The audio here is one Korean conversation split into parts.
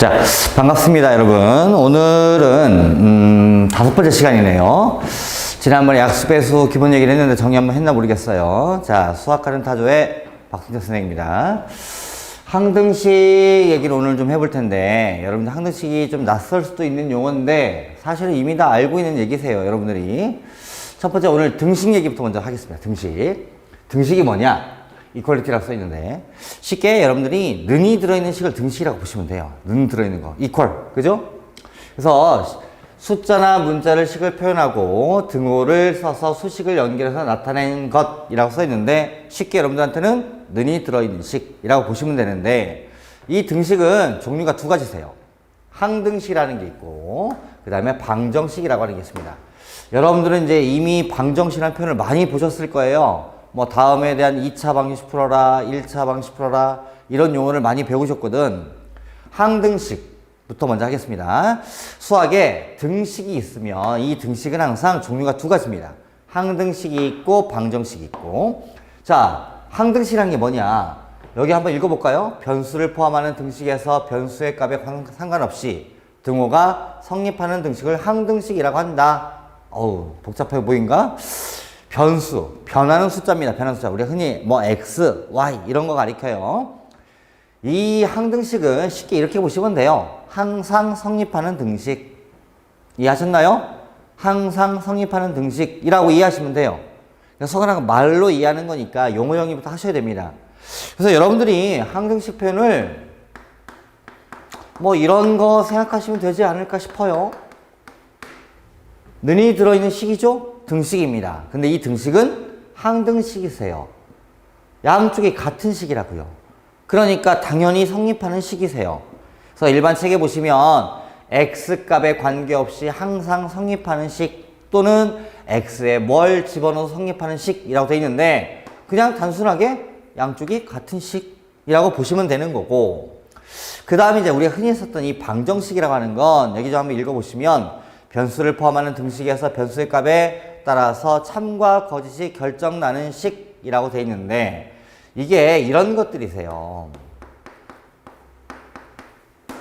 자, 반갑습니다, 여러분. 오늘은, 음, 다섯 번째 시간이네요. 지난번에 약수배수 기본 얘기를 했는데 정리 한번 했나 모르겠어요. 자, 수학하는 타조의 박승재 선생입니다. 항등식 얘기를 오늘 좀 해볼 텐데, 여러분들 항등식이 좀 낯설 수도 있는 용어인데, 사실은 이미 다 알고 있는 얘기세요, 여러분들이. 첫 번째 오늘 등식 얘기부터 먼저 하겠습니다. 등식. 등식이 뭐냐? 이퀄리티라고 써 있는데 쉽게 여러분들이 는이 들어있는 식을 등식이라고 보시면 돼요. 는 들어있는 거. 이퀄. 그죠? 그래서 숫자나 문자를 식을 표현하고 등호를 써서 수식을 연결해서 나타낸 것이라고 써 있는데 쉽게 여러분들한테는 는이 들어있는 식이라고 보시면 되는데 이 등식은 종류가 두 가지세요. 항등식이라는 게 있고 그 다음에 방정식이라고 하는 게 있습니다. 여러분들은 이제 이미 방정식이라는 표현을 많이 보셨을 거예요. 뭐 다음에 대한 2차 방식 풀어라, 1차 방식 풀어라 이런 용어를 많이 배우셨거든. 항등식부터 먼저 하겠습니다. 수학에 등식이 있으면 이 등식은 항상 종류가 두 가지입니다. 항등식이 있고 방정식이 있고. 자, 항등식이라는 게 뭐냐? 여기 한번 읽어볼까요? 변수를 포함하는 등식에서 변수의 값에 관- 상관없이 등호가 성립하는 등식을 항등식이라고 한다. 어우, 복잡해 보인가? 변수, 변하는 숫자입니다. 변하는 숫자. 우리가 흔히 뭐 x, y 이런 거 가리켜요. 이 항등식은 쉽게 이렇게 보시면 돼요. 항상 성립하는 등식. 이해하셨나요? 항상 성립하는 등식이라고 이해하시면 돼요. 서간학은 말로 이해하는 거니까 용어 정리부터 하셔야 됩니다. 그래서 여러분들이 항등식 표현을 뭐 이런 거 생각하시면 되지 않을까 싶어요. 는이 들어있는 식이죠? 등식입니다. 근데 이 등식은 항등식이세요. 양쪽이 같은 식이라고요. 그러니까 당연히 성립하는 식이세요. 그래서 일반 책에 보시면 x값에 관계없이 항상 성립하는 식 또는 x에 뭘 집어넣어서 성립하는 식이라고 되어 있는데 그냥 단순하게 양쪽이 같은 식이라고 보시면 되는 거고 그 다음에 이제 우리가 흔히 썼던 이 방정식이라고 하는 건 여기 좀 한번 읽어보시면 변수를 포함하는 등식에서 변수의 값에 따라서 참과 거짓이 결정나는 식이라고 되어 있는데 이게 이런 것들이세요.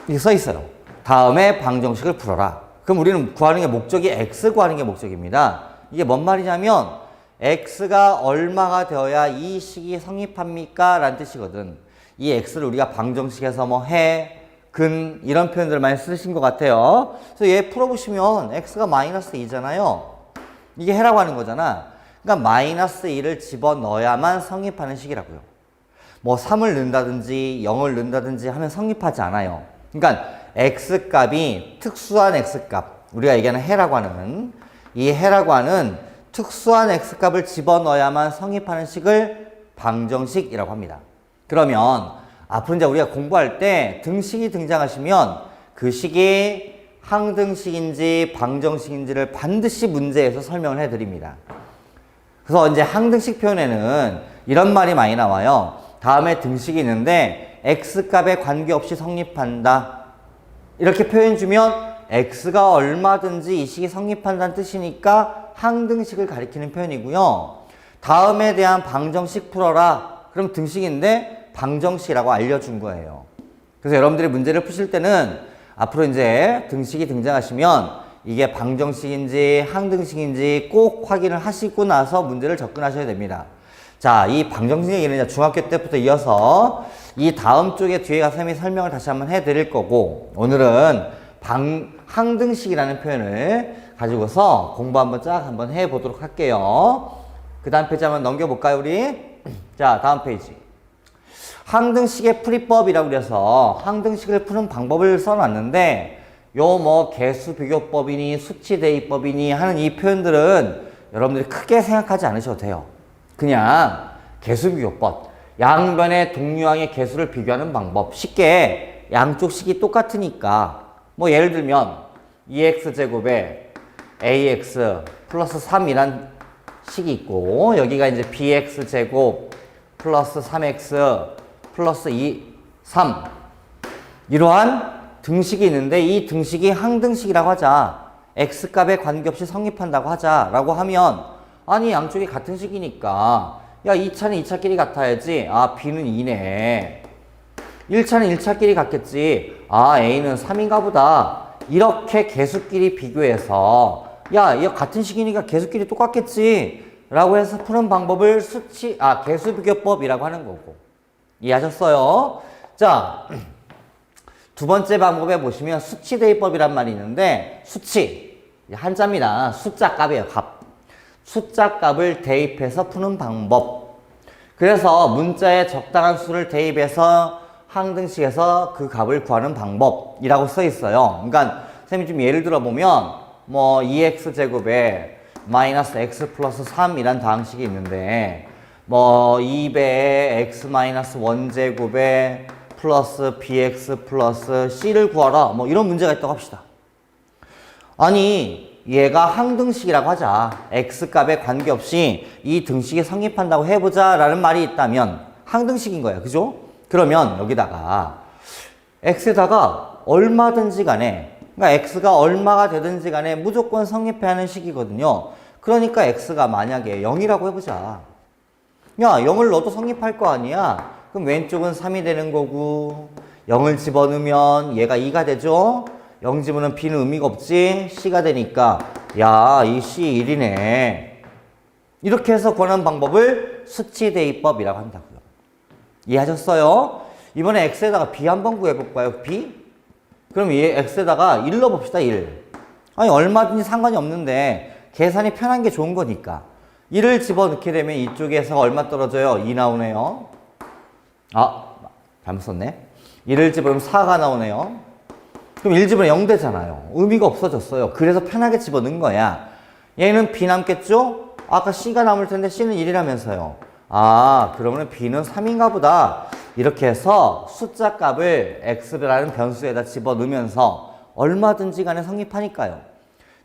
이게 써 있어요. 다음에 방정식을 풀어라. 그럼 우리는 구하는 게 목적이 x 구하는 게 목적입니다. 이게 뭔 말이냐면 x가 얼마가 되어야 이 식이 성립합니까? 라는 뜻이거든. 이 x를 우리가 방정식에서 뭐 해, 근 이런 표현들 많이 쓰신 것 같아요. 그래서 얘 풀어보시면 x가 마이너스 2잖아요. 이게 해라고 하는 거잖아. 그러니까 마이너스 2를 집어넣어야만 성립하는 식이라고요. 뭐 3을 넣는다든지 0을 넣는다든지 하면 성립하지 않아요. 그러니까 x값이 특수한 x값, 우리가 얘기하는 해라고 하는 이 해라고 하는 특수한 x값을 집어넣어야만 성립하는 식을 방정식이라고 합니다. 그러면 앞으로 이제 우리가 공부할 때 등식이 등장하시면 그 식이 항등식인지 방정식인지를 반드시 문제에서 설명을 해 드립니다. 그래서 이제 항등식 표현에는 이런 말이 많이 나와요. 다음에 등식이 있는데 x값에 관계없이 성립한다. 이렇게 표현 주면 x가 얼마든지 이 식이 성립한다는 뜻이니까 항등식을 가리키는 표현이고요. 다음에 대한 방정식 풀어라. 그럼 등식인데 방정식이라고 알려준 거예요. 그래서 여러분들이 문제를 푸실 때는 앞으로 이제 등식이 등장하시면 이게 방정식인지 항등식인지 꼭 확인을 하시고 나서 문제를 접근하셔야 됩니다. 자, 이 방정식 얘기는 중학교 때부터 이어서 이 다음 쪽에 뒤에 가서 이 설명을 다시 한번 해드릴 거고 오늘은 방, 항등식이라는 표현을 가지고서 공부 한번 쫙 한번 해보도록 할게요. 그 다음 페이지 한번 넘겨볼까요, 우리? 자, 다음 페이지. 항등식의 풀이법이라고 그래서 항등식을 푸는 방법을 써놨는데 요 뭐 개수 비교법이니 수치 대입법이니 하는 이 표현들은 여러분들이 크게 생각하지 않으셔도 돼요. 그냥 개수 비교법. 양변의 동류항의 개수를 비교하는 방법. 쉽게 양쪽 식이 똑같으니까 뭐 예를 들면 2x 제곱에 ax 플러스 3이란 식이 있고 여기가 이제 bx 제곱 플러스 3x 플러스 2, 3 이러한 등식이 있는데 이 등식이 항등식이라고 하자 x값에 관계없이 성립한다고 하자라고 하면 아니 양쪽이 같은 식이니까 야 2차는 2차끼리 같아야지 아 b는 2네 1차는 1차끼리 같겠지. 아, A는 3인가 보다. 이렇게 개수끼리 비교해서 야, 이거 같은 식이니까 개수끼리 똑같겠지. 라고 해서 푸는 방법을 수치, 아, 개수 비교법이라고 하는 거고. 이해하셨어요? 자, 두 번째 방법에 보시면 수치 대입법이란 말이 있는데 수치 한자입니다. 숫자 값이에요. 값. 숫자 값을 대입해서 푸는 방법. 그래서 문자에 적당한 수를 대입해서 항등식에서 그 값을 구하는 방법이라고 써 있어요. 그러니까 선생님이 좀 예를 들어 보면 뭐 2x 제곱에 마이너스 x 플러스 3이란 다항식이 있는데 뭐 2배의 x 마이너스 1제곱에 플러스 bx 플러스 c를 구하라. 뭐 이런 문제가 있다고 합시다. 아니 얘가 항등식이라고 하자. X값에 관계없이 이 등식이 성립한다고 해보자 라는 말이 있다면 항등식인 거예요. 그죠? 그러면 여기다가 x에다가 얼마든지 간에 그러니까 x가 얼마가 되든지 간에 무조건 성립해야 하는 식이거든요. 그러니까 x가 만약에 0이라고 해보자 야 0을 넣어도 성립할 거 아니야? 그럼 왼쪽은 3이 되는 거고 0을 집어넣으면 얘가 2가 되죠? 0 집어넣으면 b는 의미가 없지? C가 되니까. 야 이 c 1이네. 이렇게 해서 구하는 방법을 수치대입법이라고 한다고요. 이해하셨어요? 이번에 x에다가 b 한번 구해볼까요 b? 그럼 얘 x에다가 1 넣어봅시다 1 아니 얼마든지 상관이 없는데 계산이 편한 게 좋은 거니까 1을 집어넣게 되면 이쪽에서 얼마 떨어져요? 2 나오네요. 아 잘못 썼네. 1을 집어넣으면 4가 나오네요. 그럼 1 집어넣으면 0 되잖아요. 의미가 없어졌어요. 그래서 편하게 집어넣은 거야. 얘는 b 남겠죠? 아까 c가 남을 텐데 c는 1이라면서요. 아 그러면 b는 3인가 보다. 이렇게 해서 숫자 값을 x라는 변수에다 집어넣으면서 얼마든지 간에 성립하니까요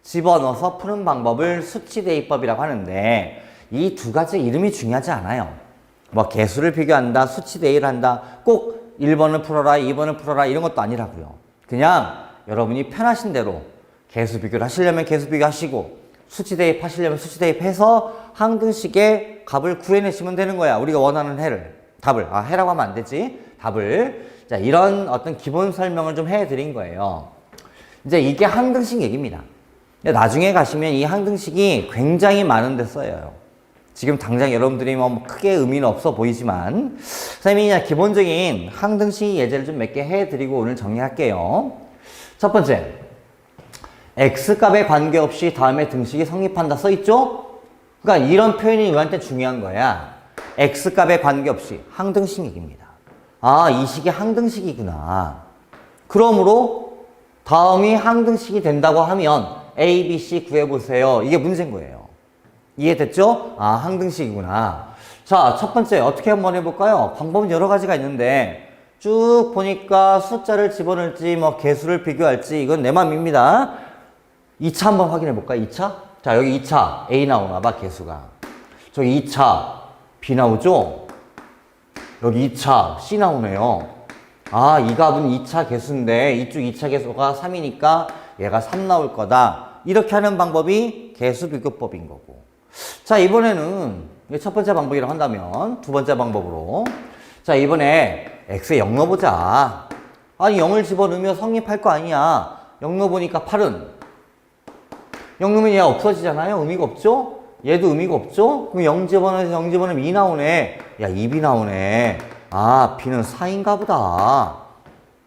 집어넣어서 푸는 방법을 수치대입법이라고 하는데 이 두 가지 이름이 중요하지 않아요 뭐 개수를 비교한다, 수치 대입을 한다, 꼭 1번을 풀어라, 2번을 풀어라 이런 것도 아니라고요. 그냥 여러분이 편하신 대로 개수 비교를 하시려면 개수 비교하시고 수치 대입 하시려면 수치 대입해서 항등식의 값을 구해내시면 되는 거야. 우리가 원하는 해를 답을 아 해라고 하면 안 되지 답을 자 이런 어떤 기본 설명을 좀 해드린 거예요. 이제 이게 항등식 얘기입니다. 나중에 가시면 이 항등식이 굉장히 많은 데 써요. 지금 당장 여러분들이 뭐 크게 의미는 없어 보이지만 선생님이 그냥 기본적인 항등식 예제를 좀 몇 개 해드리고 오늘 정리할게요. 첫 번째, x값에 관계없이 다음에 등식이 성립한다 써있죠? 그러니까 이런 표현이 우리한테 중요한 거야. x값에 관계없이 항등식 얘기입니다. 아, 이 식이 항등식이구나. 그러므로 다음이 항등식이 된다고 하면 a, b, c 구해보세요. 이게 문제인 거예요. 이해됐죠? 아, 항등식이구나. 자, 첫 번째 어떻게 한번 해볼까요? 방법은 여러 가지가 있는데 쭉 보니까 숫자를 집어넣을지 뭐 개수를 비교할지 이건 내 맘입니다. 2차 한번 확인해 볼까요? 2차? 자, 여기 2차 A 나오나 봐, 개수가. 저기 2차 B 나오죠? 여기 2차 C 나오네요. 아, 이 값은 2차 개수인데 이쪽 2차 개수가 3이니까 얘가 3 나올 거다. 이렇게 하는 방법이 개수 비교법인 거고. 자, 이번에는 첫 번째 방법이라고 한다면 두 번째 방법으로 자, 이번에 x에 0 넣어보자. 아니, 0을 집어넣으면 성립할 거 아니야. 0 넣어보니까 8은 0 넣으면 얘 없어지잖아요. 의미가 없죠? 얘도 의미가 없죠? 그럼 0 집어넣어서 0 집어넣으면 2 나오네. 야, 2b 나오네. 아, b는 4인가 보다.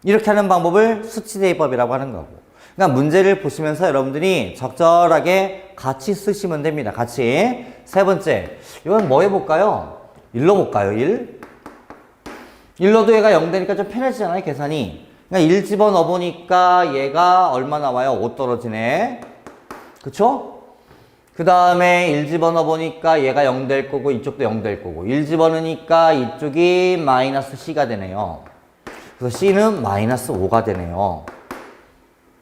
이렇게 하는 방법을 수치대입법이라고 하는 거고. 그러니까 문제를 보시면서 여러분들이 적절하게 같이 쓰시면 됩니다. 같이. 세 번째. 이건 뭐 해볼까요? 1로 볼까요? 1. 1로도 얘가 0 되니까 좀 편해지잖아요. 계산이. 그러니까 1 집어넣어 보니까 얘가 얼마 나와요? 5 떨어지네. 그쵸? 그 다음에 1 집어넣어 보니까 얘가 0 될 거고 이쪽도 0 될 거고 1 집어넣으니까 이쪽이 마이너스 C가 되네요. 그래서 C는 마이너스 5가 되네요.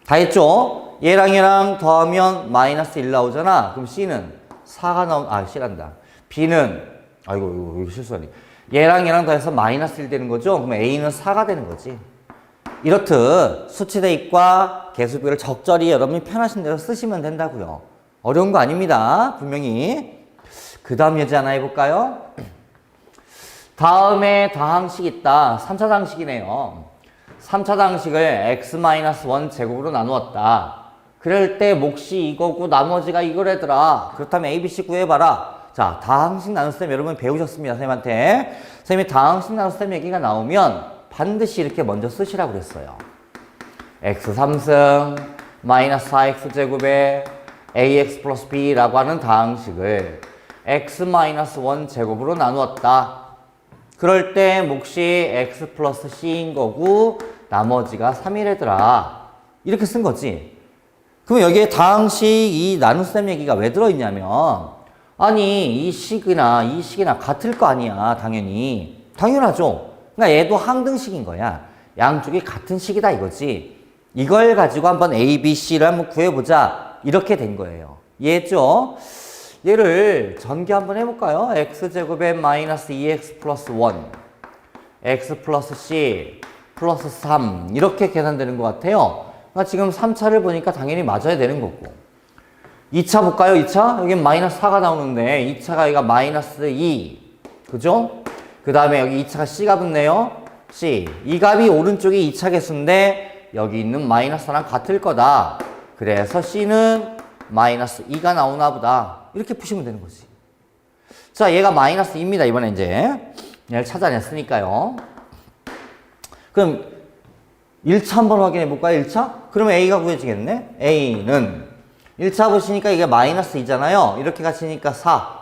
다 했죠? 얘랑 얘랑 더하면 마이너스 1 나오잖아. 그럼 C는 4가 나온, 아, C란다. B는, 아이고, 이거, 이거 실수하니. 얘랑 얘랑 더해서 마이너스 1 되는 거죠? 그럼 A는 4가 되는 거지. 이렇듯 수치 대입과 개수비를 적절히 여러분이 편하신 대로 쓰시면 된다고요. 어려운 거 아닙니다. 분명히. 그 다음 예제 하나 해볼까요? 다음에 다항식 있다. 3차 당식이네요. 3차 당식을 x-1 제곱으로 나누었다. 그럴 때 몫이 이거고 나머지가 이거래더라. 그렇다면 a, b, c 구해봐라. 자, 다항식 나눗셈 여러분 배우셨습니다. 선생님한테. 선생님이 다항식 나눗셈 얘기가 나오면 반드시 이렇게 먼저 쓰시라고 그랬어요. x 3승 마이너스 4x 제곱에 ax 플러스 b라고 하는 다항식을 x 마이너스 1 제곱으로 나누었다. 그럴 때 몫이 x 플러스 c인 거고 나머지가 3이래더라. 이렇게 쓴 거지. 그럼 여기에 다항식 이 나눗셈 얘기가 왜 들어있냐면 아니 이 식이나 이 식이나 같을 거 아니야 당연히 당연하죠. 그러니까 얘도 항등식인 거야. 양쪽이 같은 식이다 이거지. 이걸 가지고 한번 A, B, C를 한번 구해보자. 이렇게 된 거예요. 이해했죠? 얘를 전개 한번 해볼까요? x제곱에 마이너스 2x 플러스 1 x 플러스 c 플러스 3 이렇게 계산되는 것 같아요. 그러니까 지금 3차를 보니까 당연히 맞아야 되는 거고 2차 볼까요? 2차? 여기 마이너스 4가 나오는데 2차가 여기가 마이너스 2 그죠? 그 다음에 여기 2차가 C가 붙네요. C 이 값이 오른쪽이 2차 개수인데 여기 있는 마이너스 4랑 같을 거다. 그래서 C는 마이너스 2가 나오나 보다. 이렇게 푸시면 되는 거지. 자, 얘가 마이너스 2입니다. 이번에 이제. 얘를 찾아냈으니까요. 그럼 1차 한번 확인해 볼까요? 1차? 그러면 A가 구해지겠네? A는 1차 보시니까 이게 마이너스 2잖아요. 이렇게 같이니까 4.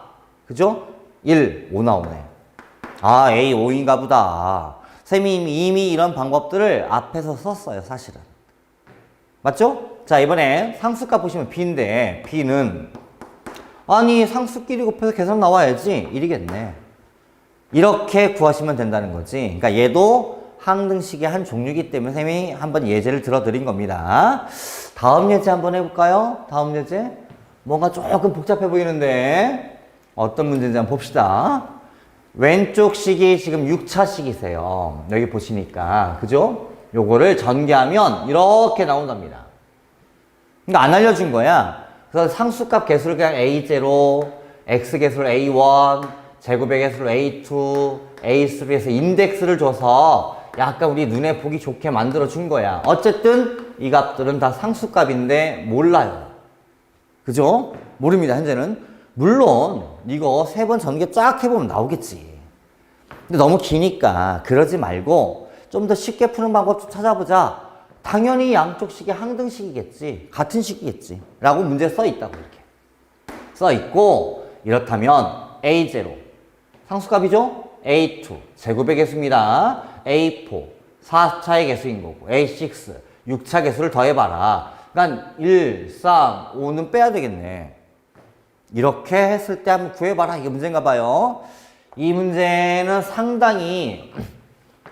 그죠? 1, 5 나오네. 아, A 5인가 보다. 쌤이 이미 이런 방법들을 앞에서 썼어요, 사실은. 맞죠? 자, 이번에 상수값 보시면 B인데, B는 아니, 상수끼리 곱해서 계산 나와야지. 1이겠네. 이렇게 구하시면 된다는 거지. 그러니까 얘도 항등식의 한 종류이기 때문에 쌤이 한번 예제를 들어드린 겁니다. 다음 예제 한번 해볼까요? 다음 예제. 뭔가 조금 복잡해 보이는데 어떤 문제인지 한번 봅시다. 왼쪽 식이 지금 6차 식이세요. 여기 보시니까. 그죠? 요거를 전개하면 이렇게 나온답니다. 그러니까 안 알려준 거야. 그래서 상수값 개수를 그냥 A0, X 개수를 A1, 제곱의 개수를 A2, A3에서 인덱스를 줘서 약간 우리 눈에 보기 좋게 만들어 준 거야. 어쨌든 이 값들은 다 상수값인데 몰라요. 그죠? 모릅니다, 현재는. 물론 이거 세 번 전개 쫙 해보면 나오겠지. 근데 너무 기니까 그러지 말고 좀 더 쉽게 푸는 방법 좀 찾아보자. 당연히 양쪽 식이 항등식이겠지. 같은 식이겠지. 라고 문제 써 있다고 이렇게. 써 있고 이렇다면 A0 상수값이죠? A2 제곱의 개수입니다. A4 4차의 개수인 거고 A6 6차 개수를 더해봐라. 그러니까 1, 3, 5는 빼야 되겠네. 이렇게 했을 때 한번 구해봐라. 이게 문제인가 봐요. 이 문제는 상당히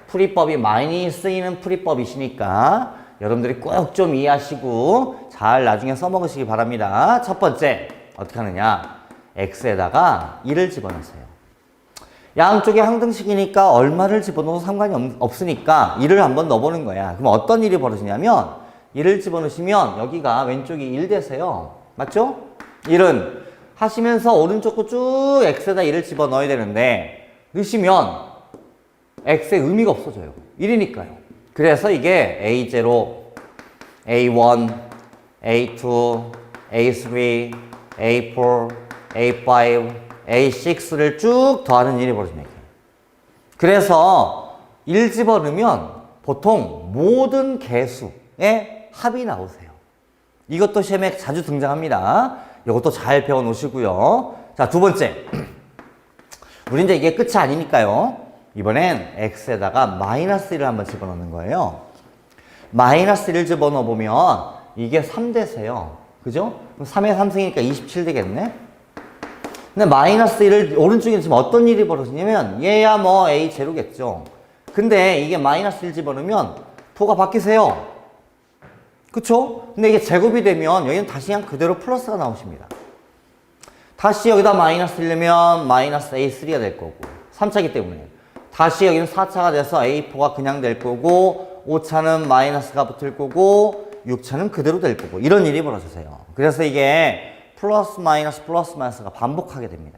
풀이법이 많이 쓰이는 풀이법이시니까 여러분들이 꼭 좀 이해하시고 잘 나중에 써먹으시기 바랍니다. 첫 번째, 어떻게 하느냐. x에다가 1을 집어넣으세요. 양쪽이 항등식이니까 얼마를 집어넣어도 상관이 없, 으니까 1을 한번 넣어보는 거야. 그럼 어떤 일이 벌어지냐면 1을 집어넣으시면 여기가 왼쪽이 1 되세요. 맞죠? 1은 하시면서 오른쪽도 쭉 x에다 1을 집어넣어야 되는데 넣으시면 x의 의미가 없어져요. 1이니까요. 그래서 이게 A0, A1, A2, A3, A4, A5, A6를 쭉 더하는 일이 벌어집니다. 그래서 1 집어넣으면 보통 모든 개수의 합이 나오세요. 이것도 시험에 자주 등장합니다. 이것도 잘 배워 놓으시고요. 자, 두 번째. 우리 이제 이게 끝이 아니니까요. 이번엔 x에다가 마이너스 1을 한번 집어넣는 거예요. 마이너스 1을 집어넣어 보면 이게 3대세요. 그죠? 그럼 3의 3승이니까 27 되겠네? 근데 마이너스 1을 오른쪽에 지금 어떤 일이 벌어지냐면 얘야 뭐 a 제로겠죠. 근데 이게 마이너스 1 집어넣으면 도가 바뀌세요. 그쵸? 근데 이게 제곱이 되면 여기는 다시 그냥 그대로 플러스가 나오십니다. 다시 여기다 마이너스 1면 마이너스 A3가 될 거고 3차기 때문에 다시 여기는 4차가 돼서 A4가 그냥 될 거고 5차는 마이너스가 붙을 거고 6차는 그대로 될 거고 이런 일이 벌어지세요. 그래서 이게 플러스 마이너스 플러스 마이너스가 반복하게 됩니다.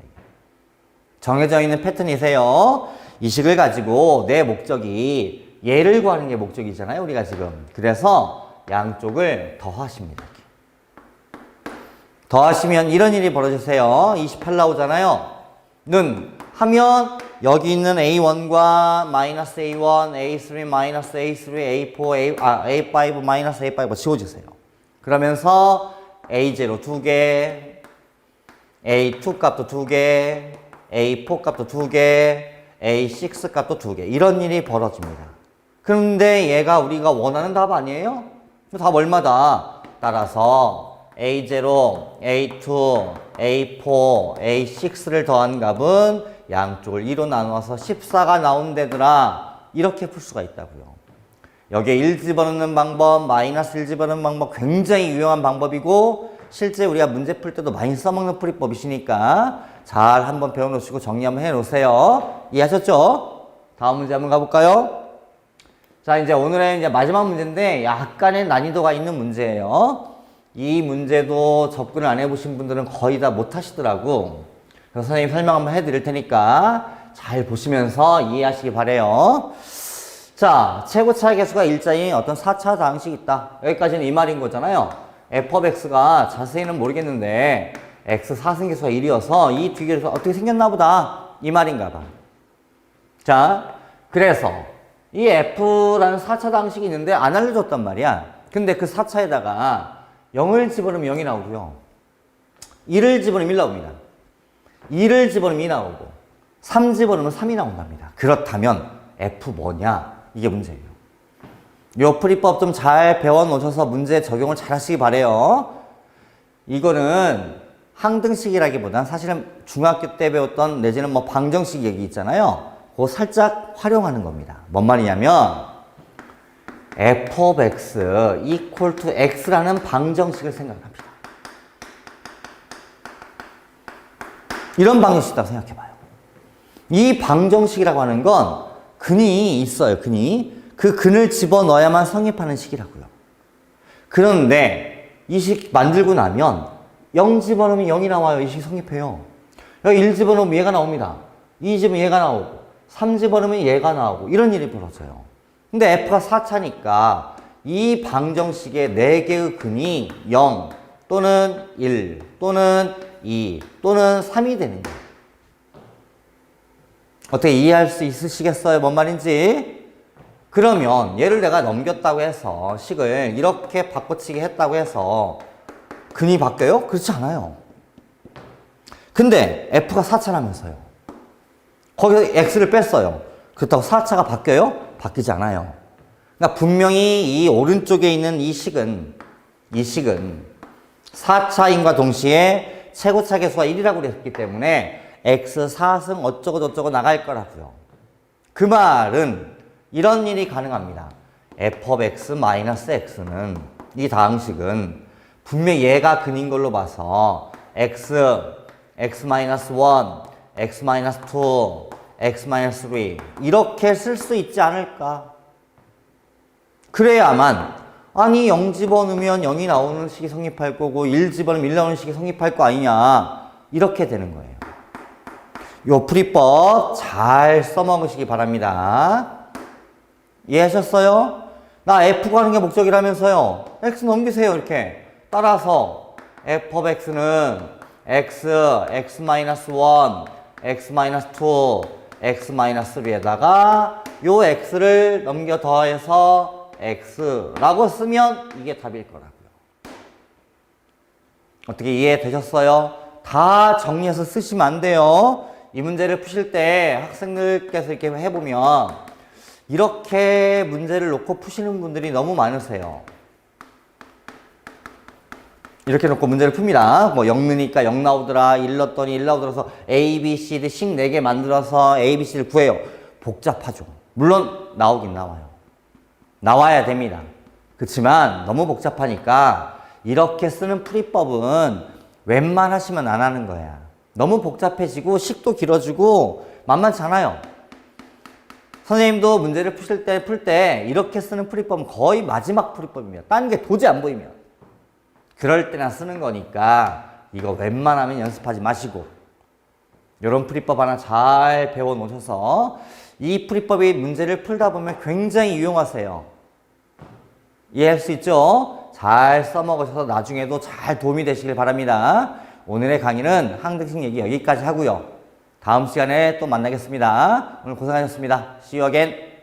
정해져 있는 패턴이세요. 이 식을 가지고 내 목적이 얘를 구하는 게 목적이잖아요. 우리가 지금. 그래서 양쪽을 더하십니다. 더하시면 이런 일이 벌어지세요. 28 나오잖아요. 는 하면 여기 있는 A1과 마이너스 A1, A3, 마이너스 A3, A4, A, 아, A5, 마이너스 A5 지워주세요. 그러면서 A0 두 개, A2 값도 두 개, A4 값도 두 개, A6 값도 두 개. 이런 일이 벌어집니다. 그런데 얘가 우리가 원하는 답 아니에요? 답 얼마다? 따라서 A0, A2, A4, A6를 더한 값은 양쪽을 2로 나눠서 14가 나온대더라. 이렇게 풀 수가 있다고요. 여기에 1 집어넣는 방법, 마이너스 1 집어넣는 방법 굉장히 유용한 방법이고 실제 우리가 문제 풀 때도 많이 써먹는 풀이법이시니까 잘 한번 배워놓으시고 정리 한번 해놓으세요. 이해하셨죠? 다음 문제 한번 가볼까요? 자, 이제 오늘의 이제 마지막 문제인데 약간의 난이도가 있는 문제예요. 이 문제도 접근을 안 해보신 분들은 거의 다 못하시더라고. 그래서 선생님 설명 한번 해드릴 테니까 잘 보시면서 이해하시기 바래요. 자, 최고 차의 개수가 일자인 어떤 4차 다항식이 있다. 여기까지는 이 말인 거잖아요. f of x가 자세히는 모르겠는데 x 4승계수가 1이어서 이 뒤계수가 어떻게 생겼나 보다. 이 말인가 봐. 자, 그래서 이 f라는 4차 다항식이 있는데 안 알려줬단 말이야. 근데 그 4차에다가 0을 집어넣으면 0이 나오고요. 1을 집어넣으면 1 나옵니다. 2를 집어넣으면 2 나오고 3 집어넣으면 3이 나온답니다. 그렇다면 f 뭐냐? 이게 문제예요. 요 풀이법 좀 잘 배워 놓으셔서 문제 적용을 잘 하시기 바래요. 이거는 항등식이라기보단 사실은 중학교 때 배웠던 내지는 뭐 방정식 얘기 있잖아요. 그거 살짝 활용하는 겁니다. 뭔 말이냐면 f of x equal to x라는 방정식을 생각합니다. 이런 방정식이라고 생각해봐요. 이 방정식이라고 하는 건 근이 있어요. 근이. 그 근을 집어넣어야만 성립하는 식이라고요. 그런데 이 식 만들고 나면 0 집어넣으면 0이 나와요. 이 식 성립해요. 여기 1 집어넣으면 얘가 나옵니다. 2 집으면 얘가 나오고 3 집어넣으면 얘가 나오고 이런 일이 벌어져요. 근데 F가 4차니까 이 방정식의 4개의 근이 0 또는 1 또는 2 또는 3이 되는 거예요. 어떻게 이해할 수 있으시겠어요? 뭔 말인지? 그러면 얘를 내가 넘겼다고 해서 식을 이렇게 바꿔치기 했다고 해서 근이 바뀌어요? 그렇지 않아요. 근데 F가 4차라면서요. 거기서 X를 뺐어요. 그렇다고 4차가 바뀌어요? 바뀌지 않아요. 그러니까 분명히 이 오른쪽에 있는 이 식은 이 식은 4차임과 동시에 최고차 계수가 1이라고 그랬기 때문에 x 4승 어쩌고 저쩌고 나갈 거라고요. 그 말은 이런 일이 가능합니다. f x 마이너스 x는 이 다항식은 분명 얘가 근인 걸로 봐서 x, x 마이너스 1, x 마이너스 2, x 마이너스 3 이렇게 쓸 수 있지 않을까? 그래야만 아니 0 집어넣으면 0이 나오는 식이 성립할 거고 1 집어넣으면 1 나오는 식이 성립할 거 아니냐 이렇게 되는 거예요. 요 풀이법 잘 써먹으시기 바랍니다. 이해하셨어요? 나 F 구하는 게 목적이라면서요. X 넘기세요 이렇게. 따라서 F of X는 X, X-1, X-2, X-3에다가 요 X를 넘겨 더해서 X라고 쓰면 이게 답일 거라고요. 어떻게 이해되셨어요? 다 정리해서 쓰시면 안 돼요. 이 문제를 푸실 때 학생들께서 이렇게 해보면 이렇게 문제를 놓고 푸시는 분들이 너무 많으세요. 이렇게 놓고 문제를 풉니다. 뭐 0 넣으니까 0 나오더라. 1 넣었더니 1 나오더라서 A, B, C, D 식 4개 만들어서 A, B, C를 구해요. 복잡하죠. 물론 나오긴 나와요. 나와야 됩니다. 그렇지만 너무 복잡하니까 이렇게 쓰는 풀이법은 웬만하시면 안 하는 거야. 너무 복잡해지고 식도 길어지고 만만찮아요. 선생님도 문제를 푸실 때, 풀 때 이렇게 쓰는 풀이법은 거의 마지막 풀이법입니다. 딴 게 도저히 안 보이면. 그럴 때나 쓰는 거니까 이거 웬만하면 연습하지 마시고 이런 풀이법 하나 잘 배워 놓으셔서 이 풀이법이 문제를 풀다 보면 굉장히 유용하세요. 이해할 수 있죠? 잘 써먹으셔서 나중에도 잘 도움이 되시길 바랍니다. 오늘의 강의는 항등식 얘기 여기까지 하고요. 다음 시간에 또 만나겠습니다. 오늘 고생하셨습니다. See you again.